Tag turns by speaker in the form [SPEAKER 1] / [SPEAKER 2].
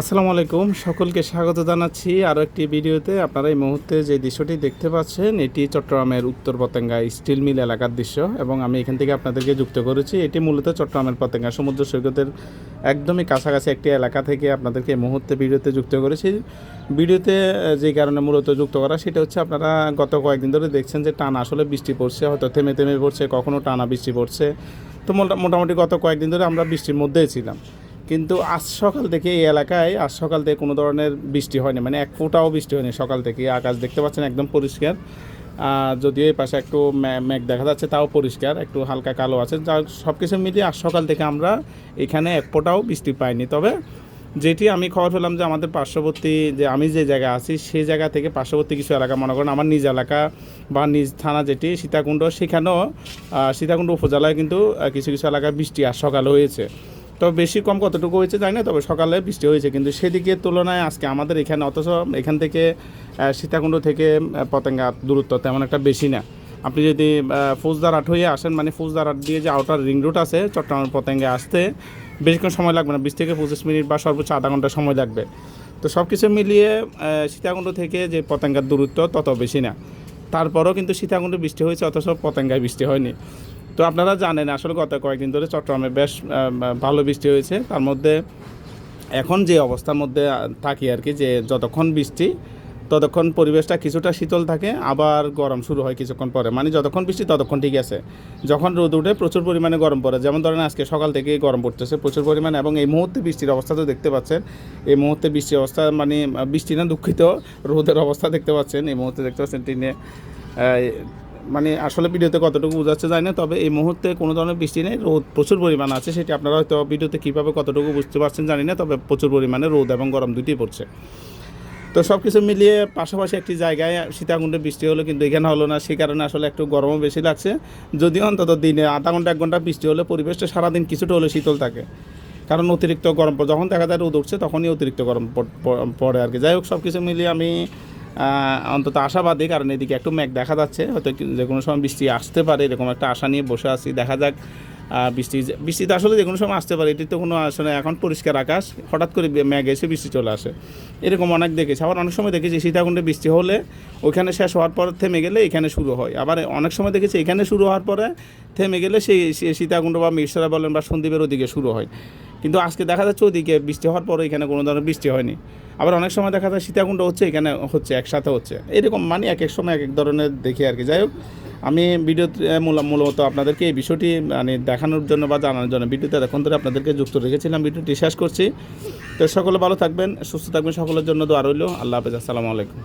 [SPEAKER 1] আসসালামু আলাইকুম, সকলকে স্বাগত জানাচ্ছি আরও একটি ভিডিওতে। আপনারা এই মুহূর্তে যে দৃশ্যটি দেখতে পাচ্ছেন, এটি চট্টগ্রামের উত্তর পতেঙ্গা স্টিল মিল এলাকার দৃশ্য এবং আমি এখান থেকে আপনাদেরকে যুক্ত করেছি। এটি মূলত চট্টগ্রামের পতেঙ্গা সমুদ্র সৈকতের একদমই কাছাকাছি একটি এলাকা থেকে আপনাদেরকে এই মুহূর্তে ভিডিওতে যুক্ত করেছি। ভিডিওতে যে কারণে মূলত যুক্ত করা, সেটা হচ্ছে আপনারা গত কয়েকদিন ধরে দেখছেন যে টানা আসলে বৃষ্টি পড়ছে, হয়তো থেমে থেমে পড়ছে কখনও টানা বৃষ্টি পড়ছে। তো মোটা- মোটামুটি গত কয়েকদিন ধরে আমরা বৃষ্টির মধ্যেই ছিলাম। কিন্তু আজ সকাল থেকে এই এলাকায় আজ সকাল থেকে কোনো ধরনের বৃষ্টি হয়নি মানে এক ফোঁটাও বৃষ্টি হয়নি সকাল থেকে। আকাশ দেখতে পাচ্ছেন একদম পরিষ্কার। যদিও এই পাশে একটু মে- মেঘ দেখা যাচ্ছে, তাও পরিষ্কার, একটু হালকা কালো আছে। যা সব কিছু মিলিয়ে আজ সকাল থেকে আমরা এখানে এক ফোঁটাও বৃষ্টি পাইনি। তবে যেটি আমি খবর পেলাম যে আমাদের পার্শ্ববর্তী যে আমি যে জায়গায় আছি, সেই জায়গা থেকে পার্শ্ববর্তী কিছু এলাকা, মনে করেন আমার নিজ এলাকা বা নিজ থানা যেটি, সীতাকুণ্ড, সেখানেও সীতাকুণ্ড উপজেলায় কিন্তু কিছু কিছু এলাকায় বৃষ্টি আর সকাল হয়েছে। তবে বেশি কম কতটুকু হয়েছে জানি না, তবে সকালে বৃষ্টি হয়েছে। কিন্তু সেদিকে তুলনায় আজকে আমাদের এখানে, অথচ এখান থেকে সীতাকুণ্ড থেকে পতেঙ্গা দূরত্ব তেমন একটা বেশি না। আপনি যদি ফৌজদারহাট হয়ে আসেন মানে ফৌজদারহাট দিয়ে যে আউটার রিং রুট আছে, চট্টগ্রাম পতেঙ্গে আসতে বেশিক্ষণ সময় লাগবে না। বিশ থেকে পঁচিশ মিনিট বা সর্বোচ্চ আধা ঘণ্টা সময় লাগবে। তো সব কিছু মিলিয়ে সীতাকুণ্ড থেকে যে পতেঙ্গার দূরত্ব তত বেশি না। তারপরেও কিন্তু সীতাকুণ্ডে বৃষ্টি হয়েছে, অথচ পতেঙ্গায় বৃষ্টি হয়নি। তো আপনারা জানেন, আসলে গত কয়েকদিন ধরে চট্টগ্রামে বেশ ভালো বৃষ্টি হয়েছে। তার মধ্যে এখন যে অবস্থার মধ্যে থাকি আর কি, যে যতক্ষণ বৃষ্টি, ততক্ষণ পরিবেশটা কিছুটা শীতল থাকে, আবার গরম শুরু হয় কিছুক্ষণ পরে। মানে যতক্ষণ বৃষ্টি, ততক্ষণ ঠিক আছে। যখন রোদ উঠে প্রচুর পরিমাণে গরম পড়ে। যেমন ধরেন আজকে সকাল থেকে গরম পড়তেছে প্রচুর পরিমাণে এবং এই মুহূর্তে বৃষ্টির অবস্থা তো দেখতে পাচ্ছেন। এই মুহূর্তে বৃষ্টির অবস্থা মানে বৃষ্টি না দুঃখিত, রোদের অবস্থা দেখতে পাচ্ছেন। এই মুহূর্তে দেখতে পাচ্ছেন টিনে মানে আসলে ভিডিওতে কতটুকু বোঝাচ্ছে যায় না, তবে এই মুহূর্তে কোনো ধরনের বৃষ্টি নেই, রোদ প্রচুর পরিমাণ আছে, সেটি আপনারা হয়তো ভিডিওতে কীভাবে কতটুকু বুঝতে পারছেন জানি না, তবে প্রচুর পরিমাণে রোদ এবং গরম দুটি পড়ছে। তো সব কিছু মিলিয়ে পাশাপাশি একটি জায়গায় সীতাকুণ্ডে বৃষ্টি হলো, কিন্তু এখানে হলো না সেই কারণে আসলে একটু গরমও বেশি লাগছে। যদিও অন্তত দিনে আধা ঘণ্টা, এক ঘণ্টা বৃষ্টি হলে পরিবেশটা সারাদিন কিছুটা হলে শীতল থাকে। কারণ অতিরিক্ত গরম, যখন দেখা যায় রোদ উঠছে, তখনই অতিরিক্ত গরম পড়- আর কি। যাই হোক সব কিছু মিলিয়ে আমি অন্তত আশাবাদী, কারণ এদিকে একটু মেঘ দেখা যাচ্ছে। হয়তো যে কোনো সময় বৃষ্টি আসতে পারে, এরকম একটা আশা নিয়ে বসে আছি। দেখা যাক বৃষ্টি বৃষ্টি তো আসলে যে কোনো সময় আসতে পারে, এটি তো কোনো আসলে এখন পরিষ্কার আকাশ। হঠাৎ করে মেঘ এসে বৃষ্টি চলে আসে। এরকম অনেক দেখেছি। আবার অনেক সময় দেখেছি, সীতাকুণ্ডে বৃষ্টি হলে ওইখানে শেষ হওয়ার পর থেমে গেলে এখানে শুরু হয়। আবার অনেক সময় দেখেছি, এখানে শুরু হওয়ার পরে থেমে গেলে সেই সেই সীতাকুণ্ড বা মিরসরা বলেন বা সন্দীপের ওদিকে শুরু হয়। কিন্তু আজকে দেখা যাচ্ছে ওদিকে বৃষ্টি হওয়ার পরে এখানে কোনো ধরনের বৃষ্টি হয়নি। আবার অনেক সময় দেখা যায় সীতাকুণ্ড হচ্ছে, এখানে হচ্ছে, একসাথে হচ্ছে। এরকম মানে এক এক সময় এক এক ধরনের দেখি আর কি। যাই হোক, আমি ভিডিও মূলত আপনাদেরকে এই বিষয়টি মানে দেখানোর জন্য বা জানানোর জন্য ভিডিওতে এখন ধরে আপনাদেরকে যুক্ত রেখেছিলাম। ভিডিওটি শেষ করছি। তো সকলে ভালো থাকবেন, সুস্থ থাকবেন, সকলের জন্য দোয়া রইল। আল্লাহ হাফেজ, আসসালামু আলাইকুম।